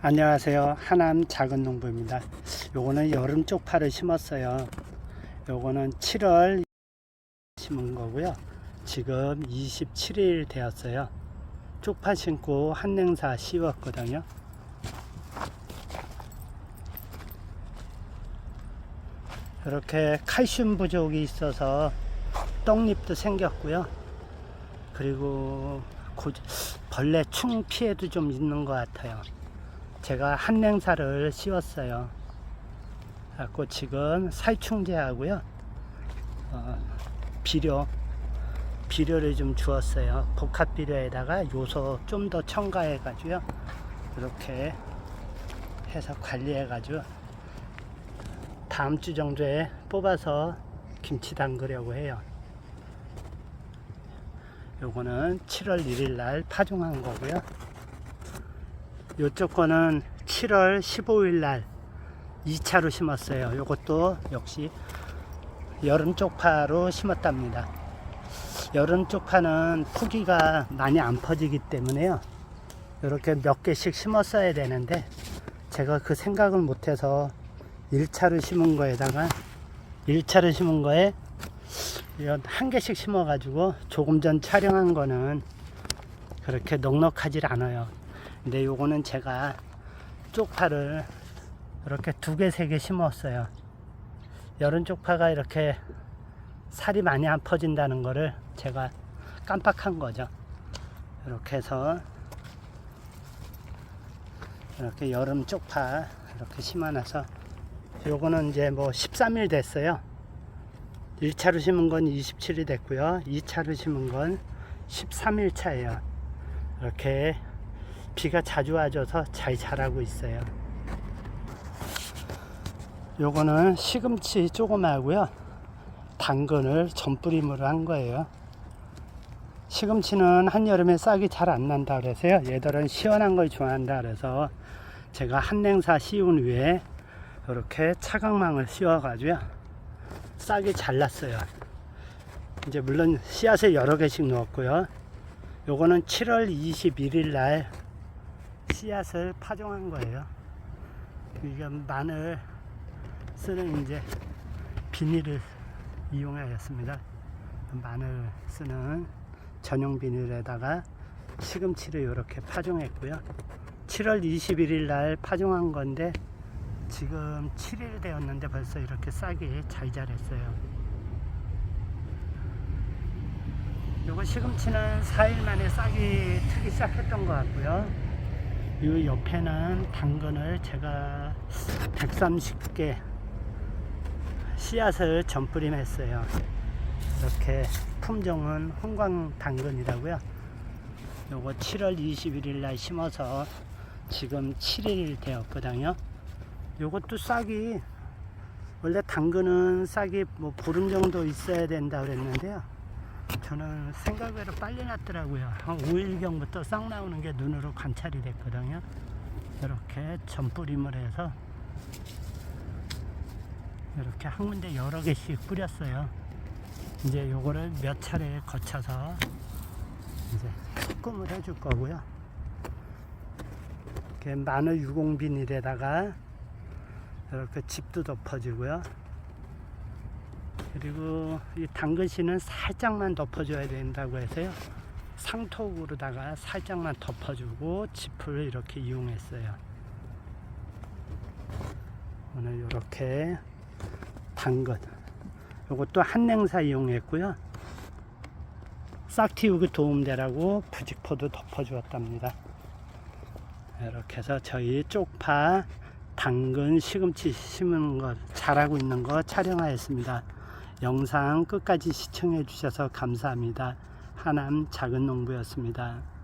안녕하세요. 하남 작은 농부입니다. 요거는 여름 쪽파를 심었어요. 요거는 7월 심은 거고요. 지금 27일 되었어요. 쪽파 심고 한냉사 씌웠거든요. 이렇게 칼슘 부족이 있어서 떡잎도 생겼고요. 그리고 고- 벌레 충 피해도 좀 있는 것 같아요. 제가 한 냉사를 씌웠어요. 갖고 지금 살충제하고요. 어, 비료, 비료를 좀 주었어요. 복합 비료에다가 요소 좀 더 첨가해 가지고요. 이렇게 해서 관리해 가지고 다음 주 정도에 뽑아서 김치 담그려고 해요. 요거는 7월 1일 날 파종한 거고요. 요쪽 거는 7월 15일 날 2차로 심었어요. 요것도 역시 여름 쪽파로 심었답니다. 여름 쪽파는 pu기가 많이 안 퍼지기 때문에요. 이렇게 몇 개씩 심었어야 되는데 제가 그 생각을 못해서 1차로 심은 거에다가 1차로 심은 거에 한 개씩 심어가지고 조금 전 촬영한 거는 그렇게 넉넉하질 않아요. 근데 요거는 제가 쪽파를 이렇게 두 개, 세 개 심었어요. 여름 쪽파가 이렇게 살이 많이 안 퍼진다는 거를 제가 깜빡한 거죠. 이렇게 해서 이렇게 여름 쪽파 이렇게 심어놔서 요거는 이제 뭐 13일 됐어요. 1차로 심은 건 27이 됐고요. 2차로 심은 건 13일 차예요. 이렇게 비가 자주 와줘서 잘 자라고 있어요. 요거는 시금치 조그마고요. 당근을 전뿌림으로 한 거예요. 시금치는 한여름에 싹이 잘 안 난다 그래서요. 얘들은 시원한 걸 좋아한다 그래서 제가 한냉사 씌운 위에 이렇게 차광망을 씌워가지고요. 싹이 잘 났어요. 이제 물론 씨앗을 여러 개씩 넣었고요. 요거는 7월 21일 날 씨앗을 파종한 거예요. 이게 마늘 쓰는 이제 비닐을 이용하였습니다. 마늘 쓰는 전용 비닐에다가 시금치를 이렇게 파종했고요. 7월 21일 날 파종한 건데 지금 7일 되었는데 벌써 이렇게 싹이 잘 자랐어요. 요거 시금치는 4일 만에 싹이 트기 시작했던 것 같고요. 이 옆에는 당근을 제가 130개 씨앗을 전뿌림 했어요. 이렇게 품종은 홍광 당근이라고요. 요거 7월 21일 날 심어서 지금 7일 되었거든요. 요것도 싹이 원래 당근은 싹이 뭐 보름 정도 있어야 된다 그랬는데요. 저는 생각외로 빨리 났더라고요. 한 5일경부터 싹 나오는 게 눈으로 관찰이 됐거든요. 이렇게 전뿌림을 해서 이렇게 한 군데 여러 개씩 뿌렸어요. 이제 요거를 몇 차례 거쳐서 이제 소금을 해줄 거고요. 이렇게 마늘 유공 비닐에다가 이렇게 집도 덮어주고요. 그리고 이 당근씨는 살짝만 덮어줘야 된다고 해서요. 상톡으로다가 살짝만 덮어주고 짚을 이렇게 이용했어요. 오늘 이렇게 당근 이것도 한냉사 이용했고요. 싹 틔우기 도움되라고 부직포도 덮어주었답니다. 이렇게 해서 저희 쪽파, 당근, 시금치 심은 것, 자라고 있는 거 촬영하였습니다. 영상 끝까지 시청해 주셔서 감사합니다. 하남 작은 농부였습니다.